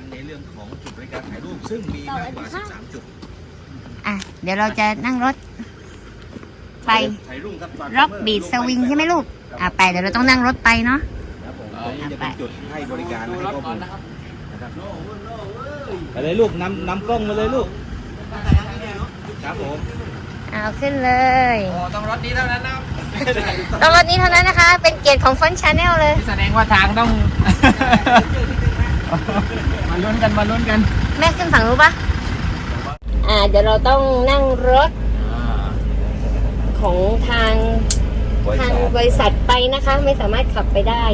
กันในเรื่องของจุดบริการถ่ายรูปซึ่งมีมากกว่า 13 จุดอะ เดี๋ยวเราจะนั่งรถ ไปถ่ายรูปครับร็อกบีดสวิงใช่ไหมลูก อะไปเดี๋ยวเราต้องนั่งรถไปเนาะครับผมตรงนี้จะเป็นจุดให้บริการดูให้รถข้อก่มูอนลนะครับนะครับไปเลยลูกนำนำกล้องมาเลยลูกครับผมเอาขึ้นเลยโอ้ต้องรถนี้เท่านั้นนะครับต้องรถนี้เท่านั้นนะคะ เป็นเกียรติของฟอนชาแนลเลย แสดงว่าทางต้อง มาลุ้นกันมาลุ้นกันแม่ขึ้นฝั่งรู้ปะอ่าเดี๋ยวเราต้องนั่งรถของทางทางบริษัทไปนะคะ ไม่สามารถขับไปได้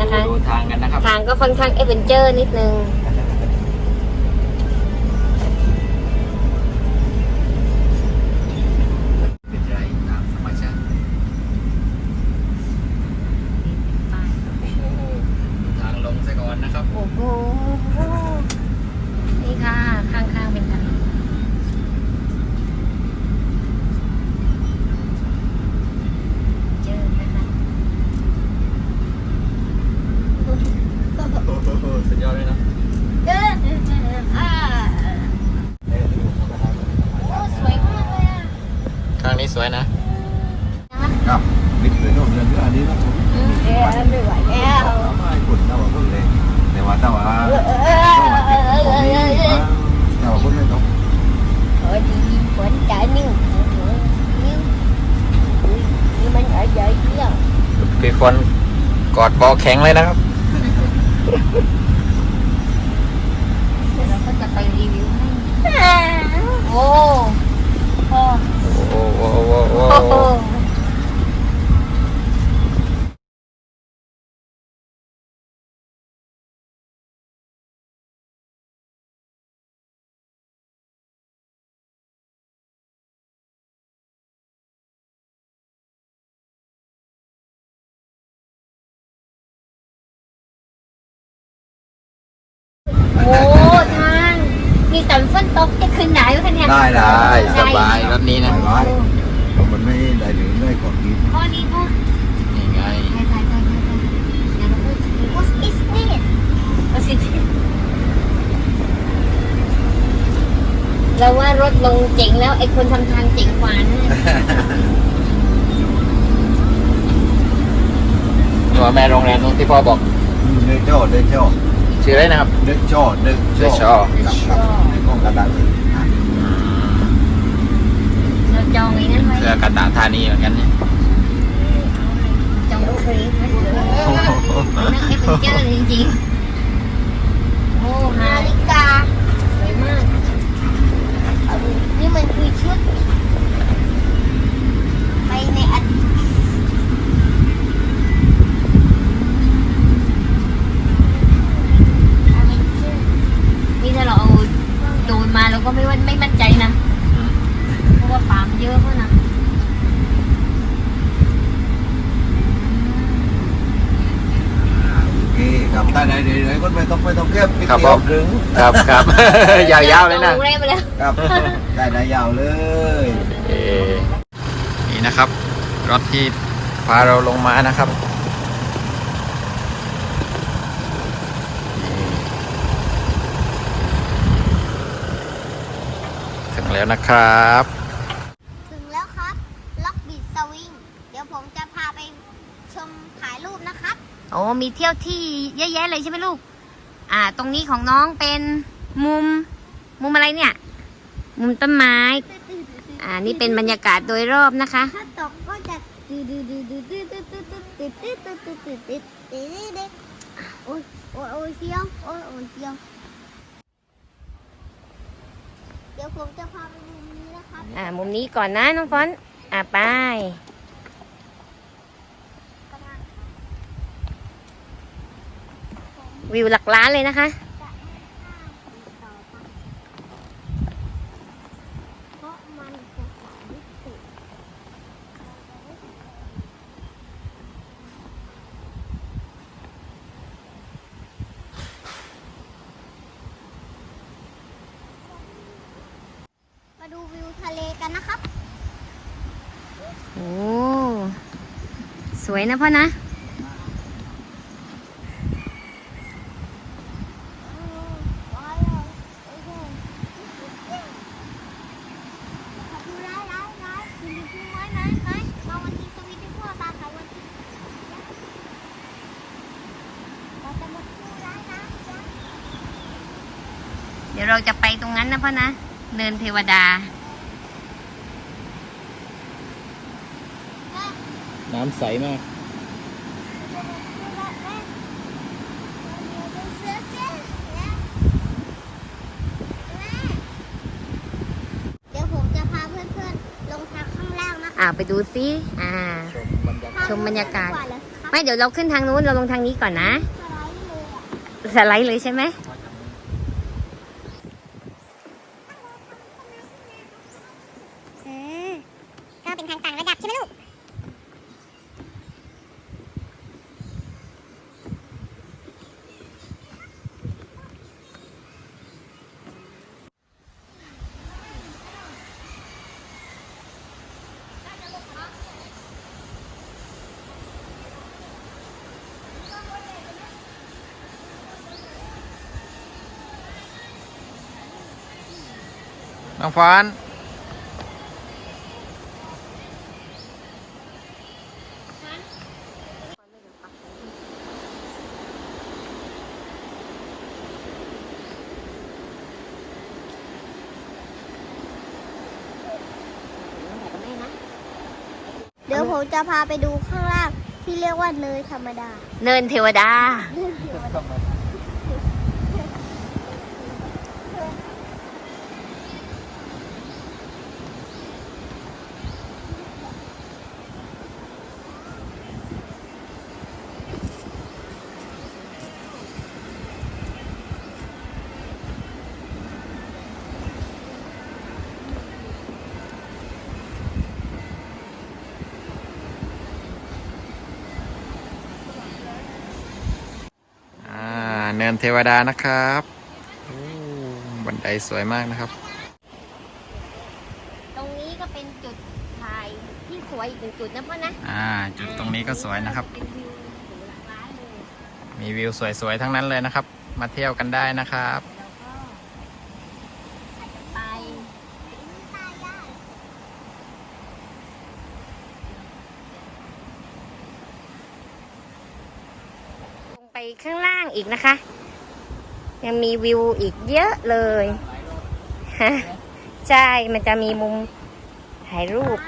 นะคะดูทางกันนะครับ ทางก็ค่อนข้างเอเวนเจอร์นิดนึง ข้างนี้สวยนะ ครับมิดเลยโน่นเรื่องอันนี้นะผมอืมเอ๊ะไม่ไหวแล้วไม่ขุนเท่าว่าคนเลยแต่ว่าถ้าว่าเออเออเออเออเออเออถ้าว่าคนไม่ต้องเออดีฝนจ่ายนิ้วนิ้วนี่มัน ở vậy chứ พี่คนกอดบอแข็งเลยนะครับ โอ้ทางนี่ตอนฝนตกจะขึ้นไหนวะคะเนี่ยได้ได้ได้สบายรถนี้นะไว้มันไม่ได้หรือไม่กดกินพ่อนี่พ่อนี่ไงถ่ายถ่ายถ่ายถ่ายถ่ายเดี๋ยวเราพูดถึง What is this What is this เราว่ารถลงเจ๋งแล้วไอ้คนทำทางเจ๋งกว่านะนี่ว่าแม่โรงแรมนู้นที่พ่อบอกเดือดจ่อเดือดจ่อ ชื่ออะไรนะครับเดือดจ่อเดือดเดือดจ่อในกล้องกระดาษเราจองไอ้นั้นไว้เสื้อกาตาธานีเหมือนกันเนี่ยจองลูกฟรีไว้มันนั่งเอฟเฟนเจอร์จริงๆโอ้นาฬิกาสวยมากเอาดูนี่มันคือชุด ไปในอดีตนี่ถ้าเราเอาโดรนมาเราก็ไม่ว่าไม่มั่นใจนะ เพราะว่าปามเยอะมากนะ โอเคครับถ้าไหนเดี๋ยวๆก็ไม่ต้องไม่ต้องเก็บไป ครับ เที่ยว ผม ถึง ครับครับ ยาวๆเลยนะโรงแรมไปแล้ว ครับ ได้ได้ยาวเลยเอ่อนี่นะครับ รถที่พาเราลงมานะครับนี่ถึงแล้วนะครับ ถึงแล้วครับ ล็อกบิดสวิง เดี๋ยวผมจะพาไปชมถ่ายรูปนะครับโอ้มีเที่ยวที่เยอะแยะเลยใช่ไหมลูก อ่า ตรงนี้ของน้องเป็นมุม มุมอะไรเนี่ย มุมต้นไม้ อ่า นี่เป็นบรรยากาศโดยรอบนะคะ ถ้าตกก็จะตืดตืดตืดตืดตืดตืดตืดตืดตืดตืดตืดตืดตืดตืดโอ้ยโอ้ยโอ้ยเสียวโอ้ยโอ้ยเสียวเดี๋ยวผมจะพาไปดูนี้นะครับ อ่า มุมนี้ก่อนนะน้องฟอนต์อ่าไป วิวหลักล้านเลยนะคะ มาดูวิวทะเลกันนะครับ โอ้ สวยนะพ่อนะ ดี๋ยวเราจะไปตรงนั้นนะพ่อนะ เนินเทวดา น้ำใสมาก เดี๋ยวผมจะพาเพื่อนๆ ลงทางข้างล่างนะคะอ่าไปดูซิอ่า ชมบรรยากาศไม่เดี๋ยวเราขึ้นทางนู้นเราลงทางนี้ก่อนนะ สไลด์เลยใช่ไหม อืมก็เป็นทางต่างระดับใช่ไหมลูก น้องฟ้านเดี๋ยวผมจะพาไปดูข้างล่างที่เรียกว่าเนยธรรมดา เนินเทวดาอ่า เนินเทวดานะครับโอ้บันไดสวยมากนะครับ ตรงนี้ก็เป็นจุดถ่ายที่สวยอีกหนึ่งจุดนะพ่อนะ อ่า จุดตรงนี้ก็สวยนะครับ เป็นวิวสวยหลากหลายเลยมีวิวสวยๆทั้งนั้นเลยนะครับ มาเที่ยวกันได้นะครับ แล้วก็อาจจะไป ลงไป ข้างล่างอีกนะคะ ยังมีวิวอีกเยอะเลยฮะใช่มันจะมีมุมถ่ายรูป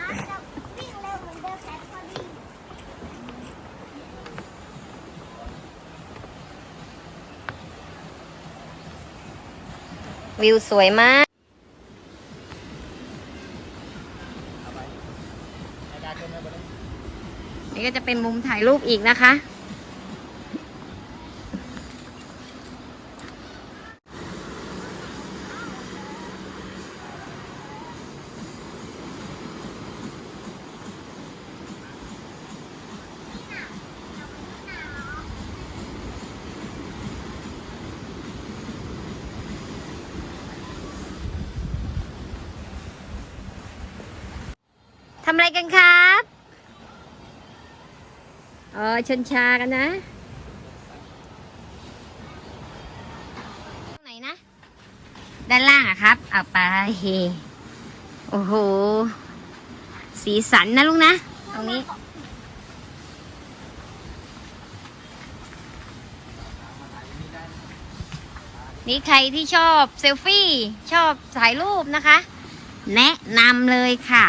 วิวสวยมากนี่ก็จะเป็นมุมถ่ายรูปอีกนะคะำอะไรกันครับเออชนชากันนะตรงไหนนะ ด้านล่างอะครับ เอาไป โอ้โห สีสันนะลุงนะ ตรงนี้นี่ใครที่ชอบเซลฟี่ ชอบถ่ายรูปนะคะ แนะนำเลยค่ะ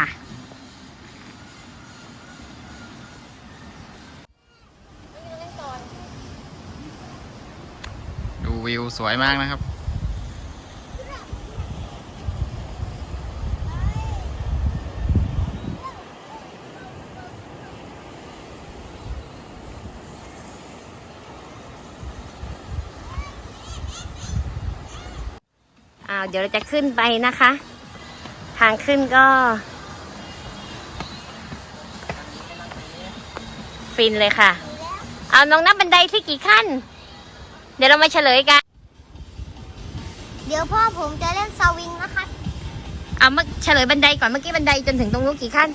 วิวสวยมากนะครับ อ้าว เดี๋ยวเราจะขึ้นไปนะคะ ทางขึ้นก็ฟินเลยค่ะ เอาน้องนับบันไดที่กี่ขั้น เดี๋ยวเรามาเฉลยกัน เดี๋ยวพ่อผมจะเล่นสวิงนะคะเอามาเฉลยบันไดก่อนเมื่อกี้บันไดจนถึงตรงนู้นกี่ขั้น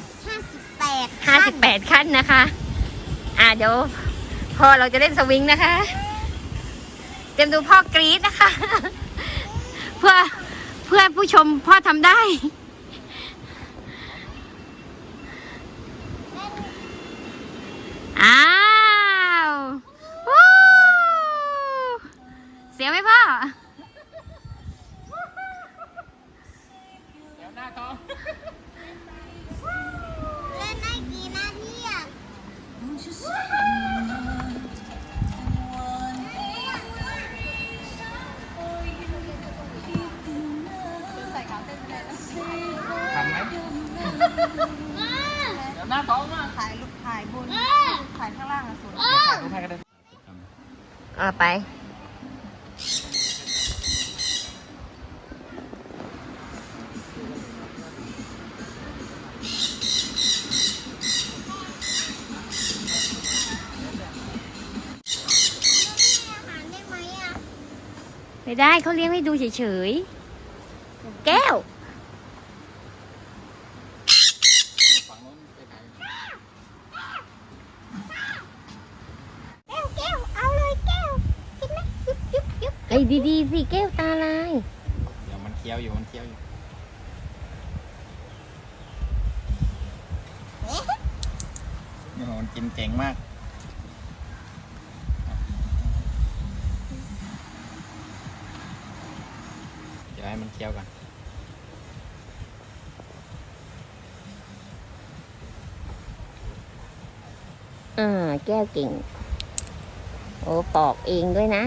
58ห้าสิบแปดขั้นนะคะ อ่าเดี๋ยวพ่อเราจะเล่นสวิงนะคะ เตรียมดูพ่อกรี๊ดนะคะ เพื่อเพื่อผู้ชมพ่อทำได้ หน้าท้องมาถ่ายรูปถ่ายบนถ่ายข้างล่างอะสวยดูให้ก็ได้อ่าไปอาไม่ไม่ได้เขาเลี้ยงให้ดูเฉยๆ แก้ว ฝั่งโน้นไปไหน แก้วแก้วเอาเลยแก้วกินไหมยุบยุบยุบ ไอ้ย ดีๆสิแก้วตาลายเดี๋ยวมันเคี้ยวอยู่มันเคี้ยวอยู่โอ้โหมันกินเก่งมาก เดี๋ยวให้มันเคี้ยวกันอ่าแก้วเก่ง โอ้ปอกเองด้วยนะ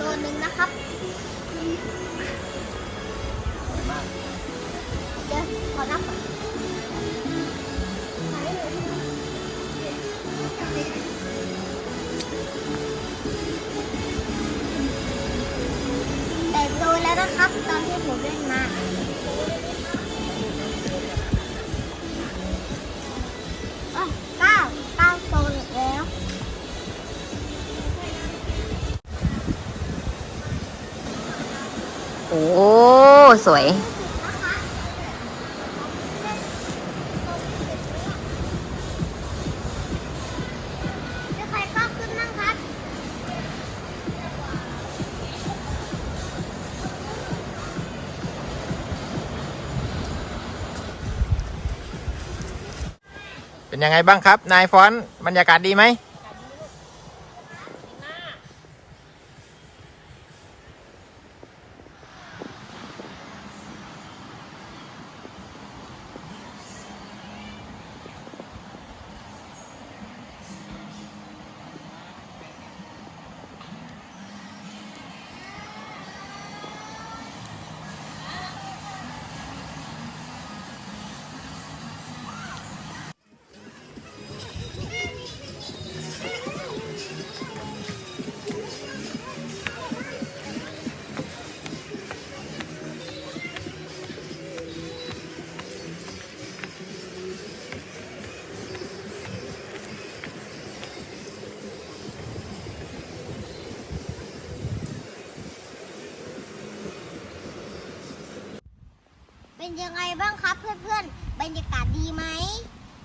โซนหนึ่งนะครับสวยมากเดี๋ยวขอนับก่อนแต่โซนแล้วนะครับ ตอนที่ผมเล่นมา โอ้สวยมีใครกล้าขึ้นนั่งครับ เป็นยังไงบ้างครับ นายฟอนต์บรรยากาศดีไหม เป็นยังไงบ้างครับเพื่อนๆ บรรยากาศดีไหม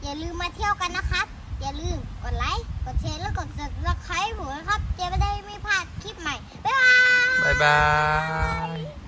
อย่าลืมมาเที่ยวกันนะครับ อย่าลืมกดไลค์ กดแชร์และกดซับสไครต์ผมนะครับ จะไม่ได้ไม่พลาดคลิปใหม่ บ๊ายบาย บ๊ายบาย